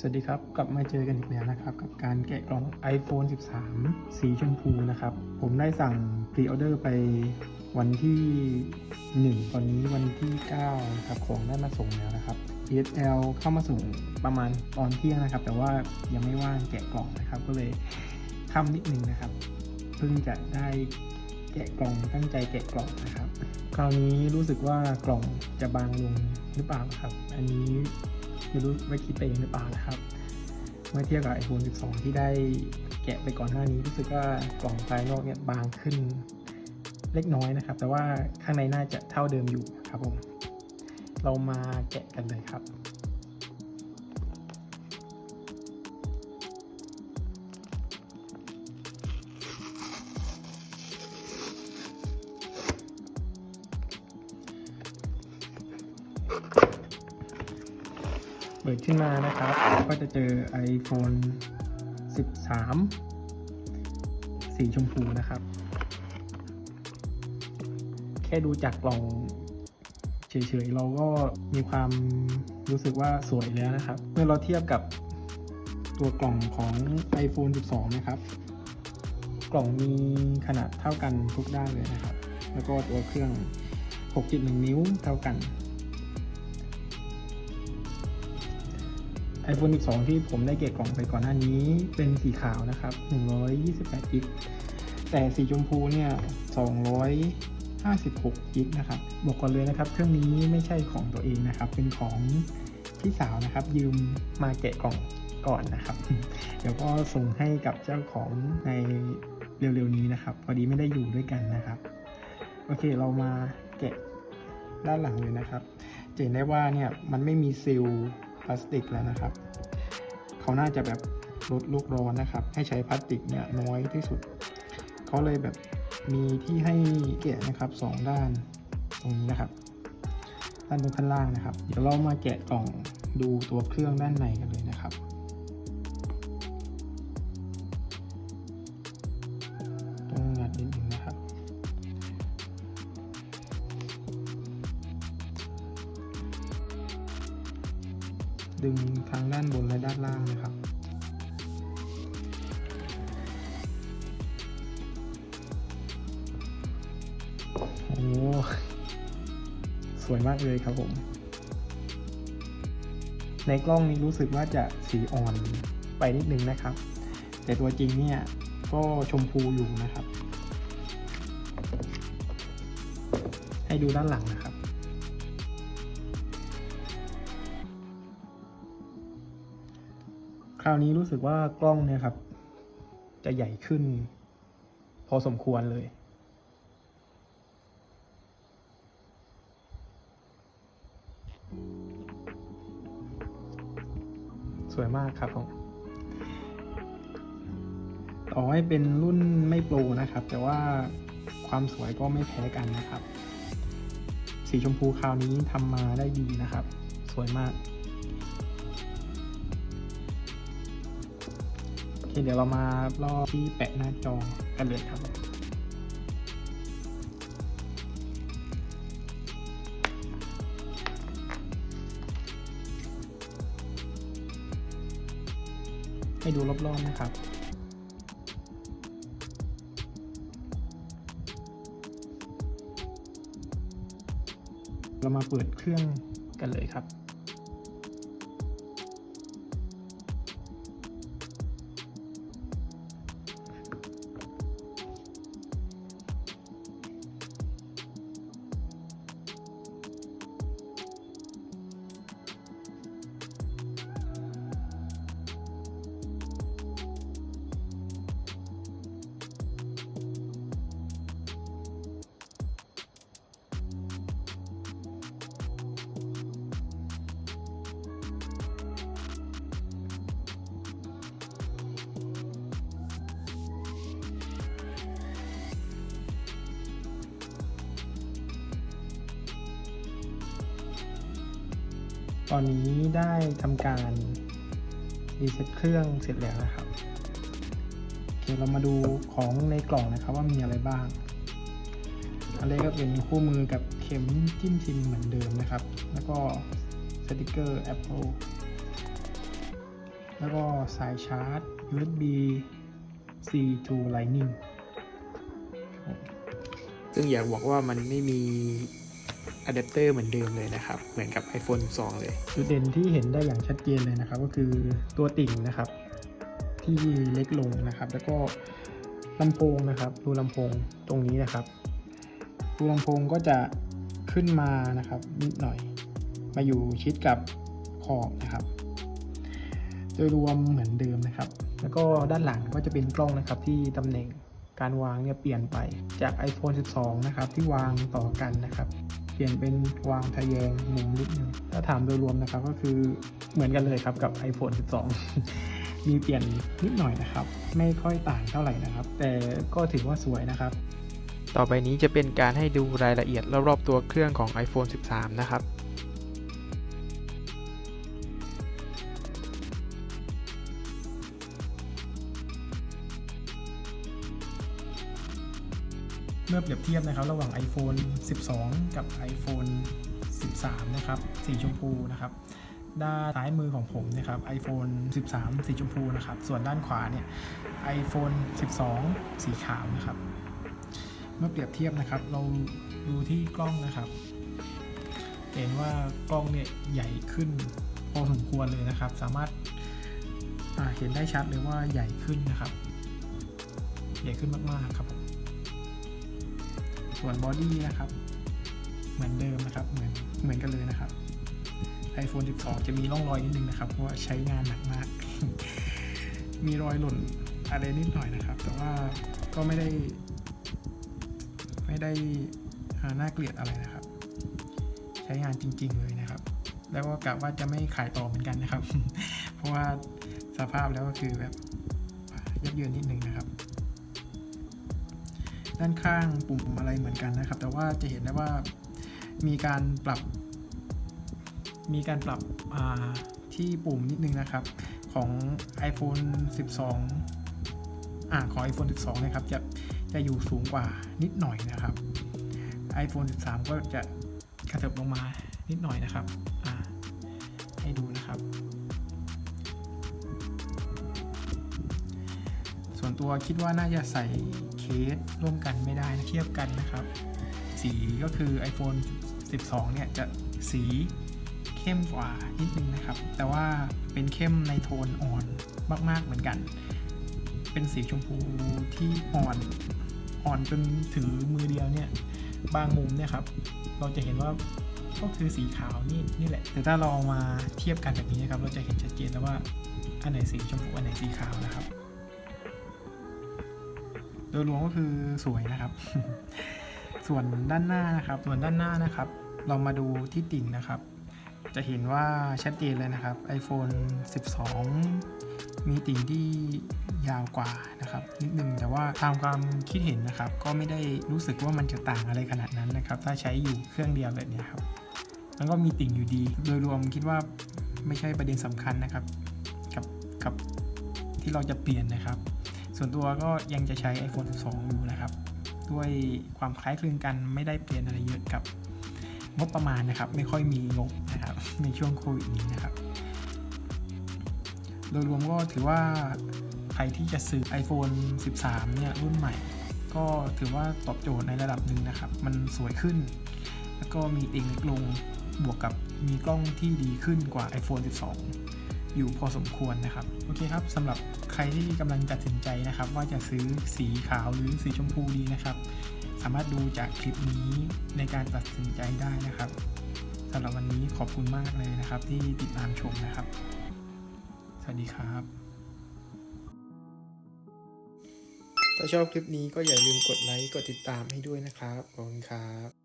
สวัสดีครับ กลับมาเจอกันอีกแล้วนะครับ กับการแกะกล่อง iPhone 13 สีชมพูนะครับ ผมได้สั่งพรีออเดอร์ไปวันที่ 1 ตอนนี้วันที่9นะครับของได้มาส่งแล้วนะครับ DSL เข้ามาส่งประมาณตอนเที่ยงนะครับ แต่ว่ายังไม่ว่างแกะกล่องนะครับ ก็เลยทำนิดนึงนะครับ เพิ่งจะได้แกะกล่องตั้งใจแกะกล่องนะครับ คราวนี้รู้สึกว่ากล่องจะบางลงหรือเปล่าครับ อันนี้ ไม่รู้ไม่คิดไปเองหรือเปล่านะครับ เมื่อเทียบกับ iPhone 12 ที่ได้แกะไปก่อนหน้านี้รู้สึกว่ากล่องภายนอกเนี่ยบางขึ้นเล็กน้อยนะครับ แต่ว่าข้างในน่าจะเท่าเดิมอยู่ครับผมเรามาแกะกันเลยครับ ปิดขึ้นมานะครับ ก็จะเจอ iPhone 13 สีชมพูนะครับ แค่ดูจากกล่องเฉยๆ เราก็มีความรู้สึกว่าสวยแล้วนะครับ เมื่อเราเทียบกับตัวกล่องของ iPhone 12 นะครับ กล่องมีขนาดเท่ากันทุกด้านเลยนะครับ แล้วก็ตัวเครื่อง 6.1 นิ้วเท่ากัน iPhone 12 ที่ผมได้เก็บกล่องไปก่อนหน้านี้เป็นสีขาวนะครับ 128กิกแต่สีชมพูเนี่ย 256กิกนะครับ บอกก่อนเลยนะครับ เครื่องนี้ไม่ใช่ของตัวเองนะครับ เป็นของพี่สาวนะครับ ยืมมาแกะกล่องก่อนนะครับ เดี๋ยวก็ส่งให้กับเจ้าของในเร็วๆนี้นะครับ พอดีไม่ได้อยู่ด้วยกันนะครับ โอเคเรามาแกะด้านหลังเลยนะครับ เห็นได้ว่าเนี่ยมันไม่มีซีล ลาสติกแล้วนะครับ เขาน่าจะแบบลดลูกร้อนนะครับ ให้ใช้พลาสติกเนี่ยน้อยที่สุด เขาเลยแบบมีที่ให้แกะนะครับสองด้านตรงนี้นะครับ ด้านบนข้างล่างนะครับ เดี๋ยวเรามาแกะกล่องดูตัวเครื่องด้านในกันเลยนะครับ ดึงทางด้านบนและด้านล่างนะครับ โอ้สวยมากเลยครับผม ในกล้องนี้รู้สึกว่าจะสีอ่อนไปนิดนึงนะครับ แต่ตัวจริงเนี่ยก็ชมพูอยู่นะครับ ให้ดูด้านหลังนะครับ คราวนี้รู้สึกว่ากล้องเนี่ยครับ จะใหญ่ขึ้น พอสมควรเลยสวยมากครับผมต่อให้เป็นรุ่นไม่โปรนะครับ แต่ว่าความสวยก็ไม่แพ้กันนะครับ สีชมพูคราวนี้ทำมาได้ดีนะครับ สวยมาก เดี๋ยวเรามาลอกที่แปะหน้าจอกันเลยครับ ให้ดูรอบๆนะครับเรามาเปิดเครื่องกันเลยครับ ตอนนี้ได้ทำการรีเซ็ตเครื่องเสร็จแล้วนะครับโอเคเรามาดูของในกล่องนะครับว่ามีอะไรบ้าง อันแรกก็เป็นคู่มือกับเข็มจิ้มซิมเหมือนเดิมนะครับ แล้วก็สติกเกอร์ Apple แล้วก็สายชาร์จ USB C to Lightning ซึ่งอยากบอกว่ามันไม่มี อะแดปเตอร์เหมือนเดิมเลยนะครับ เหมือนกับ iPhone 12 เลย จุดเด่นที่เห็นได้อย่างชัดเจนเลยนะครับ ก็คือตัวติ่งนะครับ ที่เล็กลงนะครับ แล้วก็ลำโพงนะครับ ดูลำโพงตรงนี้นะครับ ดูลำโพงก็จะขึ้นมานะครับนิดหน่อย มาอยู่ชิดกับขอบนะครับ โดยรวมเหมือนเดิมนะครับ แล้วก็ด้านหลังก็จะเป็นกล้องนะครับที่ตำแหน่งการวางเนี่ยเปลี่ยนไปจาก iPhone 12 นะครับ ที่วางต่อกันนะครับ ปลี่ยนเป็นวางทะแยงมุมนิดนึงถ้าถามโดยรวมนะครับก็คือเหมือนกันเลยครับกับ iPhone 12 มีเปลี่ยนนิดหน่อยนะครับ ไม่ค่อยต่างเท่าไหร่นะครับ แต่ก็ถือว่าสวยนะครับ ต่อไปนี้จะเป็นการให้ดูรายละเอียดรอบๆตัวเครื่องของ iPhone 13 นะครับ เมื่อเปรียบเทียบนะครับ ระหว่าง iPhone 12 กับ iPhone 13 นะครับสีชมพูนะครับด้านซ้ายมือของผมนะครับ iPhone 13 สีชมพูนะครับ ส่วนด้านขวาเนี่ย iPhone 12 สีขาวนะครับ เมื่อเปรียบเทียบนะครับ เราดูที่กล้องนะครับ เห็นว่ากล้องเนี่ยใหญ่ขึ้นพอสมควรเลยนะครับ สามารถเห็นได้ชัดเลยว่าใหญ่ขึ้นนะครับ ใหญ่ขึ้นมากๆครับ ส่วนบอดี้นะครับ เหมือนเดิมนะครับ เหมือนเหมือนกันเลยนะครับ iPhone 12 จะมีร่องรอยนิดนึงนะครับเพราะว่าใช้งานหนักมาก มีรอยหล่นอะไรนิดหน่อยนะครับ แต่ว่าก็ไม่ได้ ไม่ได้น่าเกลียดอะไรนะครับ ใช้งานจริง ๆ เลยนะครับ แล้วก็กะว่าจะไม่ขายต่อเหมือนกันนะครับ เพราะว่าสภาพแล้วก็คือแบบยับเยินนิดนึงนะครับ ด้านข้างปุ่มอะไรเหมือนกันนะครับ แต่ว่าจะเห็นได้ว่ามีการปรับ มีการปรับที่ปุ่มนิดนึงนะครับ ของ iPhone 12อ่าของ iPhone 12 นะครับ จะจะอยู่สูงกว่านิดหน่อยนะครับ iPhone 13 ก็จะกระเถิบลงมานิดหน่อยนะครับให้ดูนะครับ ส่วนตัวคิดว่าน่าจะใส่ สร่วมกันไม่ได้นะเทียบกันนะครับ สีก็คือ iPhone 12 เนี่ยจะสีเข้มกว่านิดนึงนะครับ แต่ว่าเป็นเข้มในโทนอ่อนมาก ๆ เหมือนกัน เป็นสีชมพูที่อ่อนอ่อนจนถือมือเดียวเนี่ยบางมุมเนี่ยครับ เราจะเห็นว่าก็คือสีขาวนี่นี่แหละ แต่ถ้าเราเอามาเทียบกันแบบนี้นะครับ เราจะเห็นชัดเจนแล้วว่าอันไหนสีชมพูอันไหนสีขาวนะครับ ยรวมก็คือสวยนะครับ ส่วนด้านหน้านะครับ ส่วนด้านหน้านะครับ เรามาดูที่ติ่งนะครับ จะเห็นว่าชัดเจนเลยนะครับ iPhone 12 มีติ่งที่ยาวกว่านะครับ นิดนึงแต่ว่าตามความคิดเห็นนะครับ ก็ไม่ได้รู้สึกว่ามันจะต่างอะไรขนาดนั้นนะครับ ถ้าใช้อยู่เครื่องเดียวแบบนี้ครับมันก็มีติ่งอยู่ดี โดยรวมคิดว่าไม่ใช่ประเด็นสำคัญนะครับ กับกับที่เราจะเปลี่ยนนะครับ ส่วนตัวก็ยังจะใช้ iPhone 12 อยู่นะครับ ด้วยความคล้ายคลึงกันไม่ได้เปลี่ยนอะไรเยอะกับงบประมาณนะครับ ไม่ค่อยมีงบนะครับ ในช่วงโควิดนี้นะครับ โดยรวมก็ถือว่าใครที่จะซื้อ iPhone 13 เนี่ยรุ่นใหม่ ก็ถือว่าตอบโจทย์ในระดับหนึ่งนะครับ มันสวยขึ้น แล้วก็มีติ่งเล็กลงบวกกับมีกล้องที่ดีขึ้นกว่า iPhone 12 อยู่พอสมควรนะครับ โอเคครับสำหรับ รที่กำลังตัดสินใจนะครับ ว่าจะซื้อสีขาวหรือสีชมพูดีนะครับ สามารถดูจากคลิปนี้ในการตัดสินใจได้นะครับสำหรับวันนี้ขอบคุณมากเลยนะครับ ที่ติดตามชมนะครับ สวัสดีครับ ถ้าชอบคลิปนี้ก็อย่าลืมกดไลค์ กดติดตามให้ด้วยนะครับ ขอบคุณครับ